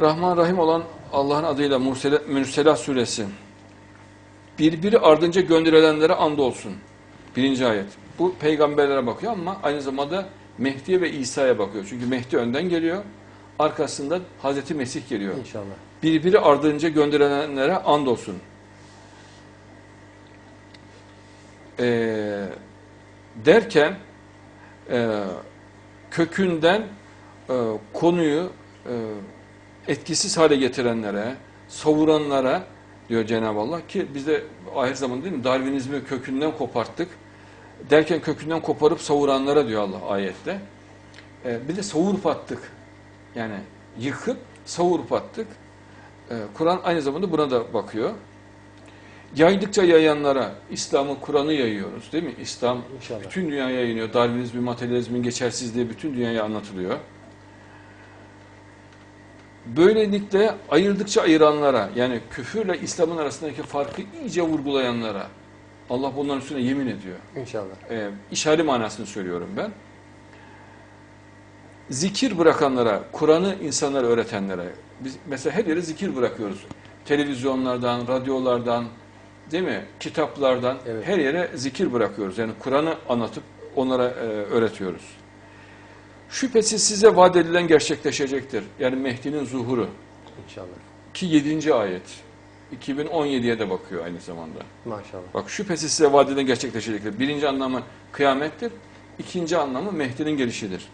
Rahman Rahim olan Allah'ın adıyla Mürselat suresi. Birbiri ardınca gönderilenlere andolsun. Birinci ayet. Bu peygamberlere bakıyor ama aynı zamanda Mehdi'ye ve İsa'ya bakıyor. Çünkü Mehdi önden geliyor. Arkasında Hazreti Mesih geliyor. İnşallah. Birbiri ardınca gönderilenlere andolsun. Ee, derken e, kökünden e, konuyu e, etkisiz hale getirenlere, savuranlara diyor Cenab-ı Allah ki biz de ahir zaman değil mi Darwinizmi kökünden koparttık. Derken kökünden koparıp savuranlara diyor Allah ayette. E, bir de savurup attık. Yani yıkıp savurup attık. E, Kur'an aynı zamanda buna da bakıyor. Yaydıkça yayanlara İslam'ı, Kur'an'ı yayıyoruz değil mi? İslam İnşallah. bütün dünyaya yayınıyor. Darwinizmin, materyalizmin geçersizliği bütün dünyaya anlatılıyor. Böylelikle ayırdıkça ayıranlara yani küfürle İslam'ın arasındaki farkı iyice vurgulayanlara Allah bunların üstüne yemin ediyor. İnşallah. E, işari manasını söylüyorum ben. Zikir bırakanlara, Kur'an'ı insanlara öğretenlere, biz mesela her yere zikir bırakıyoruz. Televizyonlardan, radyolardan, değil mi? Kitaplardan Evet. her yere zikir bırakıyoruz. Yani Kur'an'ı anlatıp onlara e, öğretiyoruz. Şüphesiz size vaat edilen gerçekleşecektir. Yani Mehdi'nin zuhuru. İnşallah. Ki 7. ayet. 2017'ye de bakıyor aynı zamanda. Maşallah. Bak şüphesiz size vaat edilen gerçekleşecektir. Birinci anlamı kıyamettir. İkinci anlamı Mehdi'nin gelişidir.